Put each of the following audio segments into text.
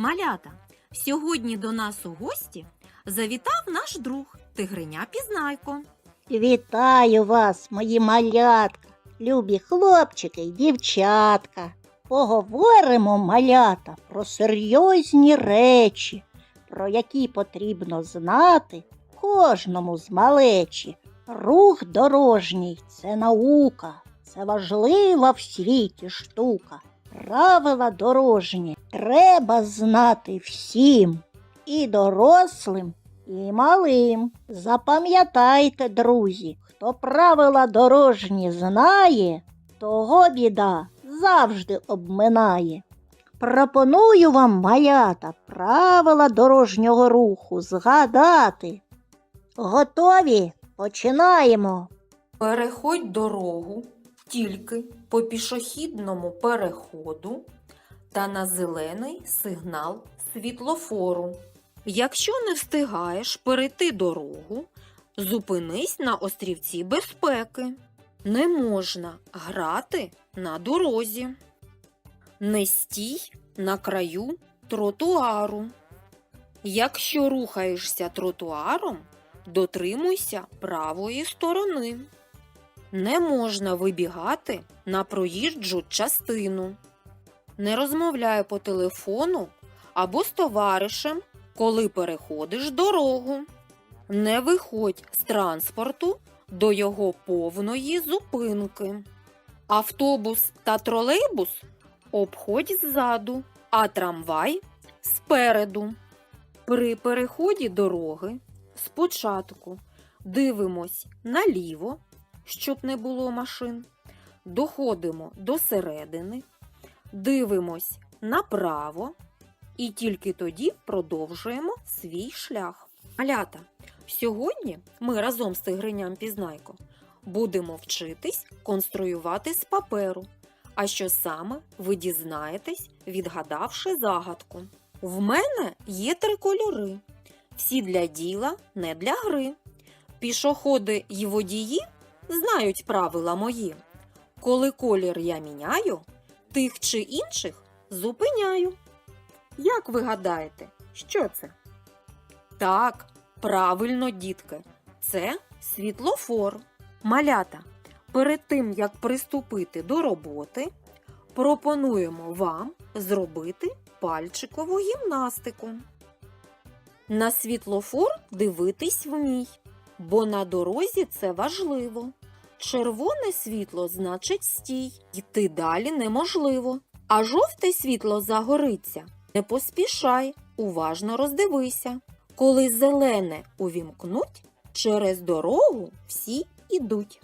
Малята, сьогодні до нас у гості завітав наш друг Тигриня Пізнайко. Вітаю вас, мої малятка, любі хлопчики й дівчатка. Поговоримо, малята, про серйозні речі, про які потрібно знати кожному з малечі. Рух дорожній це наука, це важлива в світі штука. Правила дорожні треба знати всім, і дорослим, і малим. Запам'ятайте, друзі, хто правила дорожні знає, того біда завжди обминає. Пропоную вам, малята, правила дорожнього руху згадати. Готові? Починаємо. Переходь дорогу тільки по пішохідному переходу та на зелений сигнал світлофору. Якщо не встигаєш перейти дорогу, зупинись на острівці безпеки. Не можна грати на дорозі. Не стій на краю тротуару. Якщо рухаєшся тротуаром, дотримуйся правої сторони. Не можна вибігати на проїжджу частину. Не розмовляй по телефону або з товаришем, коли переходиш дорогу. Не виходь з транспорту до його повної зупинки. Автобус та тролейбус обходь ззаду, а трамвай спереду. При переході дороги спочатку дивимось наліво, щоб не було машин. Доходимо до середини, дивимось направо і тільки тоді продовжуємо свій шлях. Малята, сьогодні ми разом з Тигриням Пізнайко будемо вчитись конструювати з паперу. А що саме ви дізнаєтесь, відгадавши загадку. В мене є три кольори. Всі для діла, не для гри. Пішоходи й водії знають правила мої. Коли колір я міняю, тих чи інших зупиняю. Як ви гадаєте, що це? Так, правильно, дітки, це світлофор. Малята, перед тим як приступити до роботи, пропонуємо вам зробити пальчикову гімнастику. На світлофор дивитись вмій, бо на дорозі це важливо. Червоне світло значить стій, йти далі неможливо. А жовте світло загориться. Не поспішай, уважно роздивися. Коли зелене увімкнуть, через дорогу всі ідуть.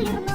ഉയർന്നു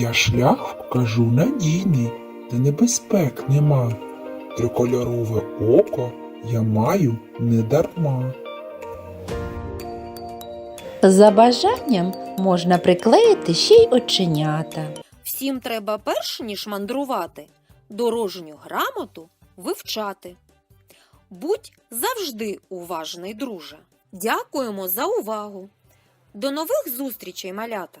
Я шлях вкажу надійний, де небезпек нема. Трикольорове око я маю недарма. За бажанням можна приклеїти ще й оченята. Всім треба перш ніж мандрувати, дорожню грамоту вивчати. Будь завжди уважний, друже. Дякуємо за увагу. До нових зустрічей, малята!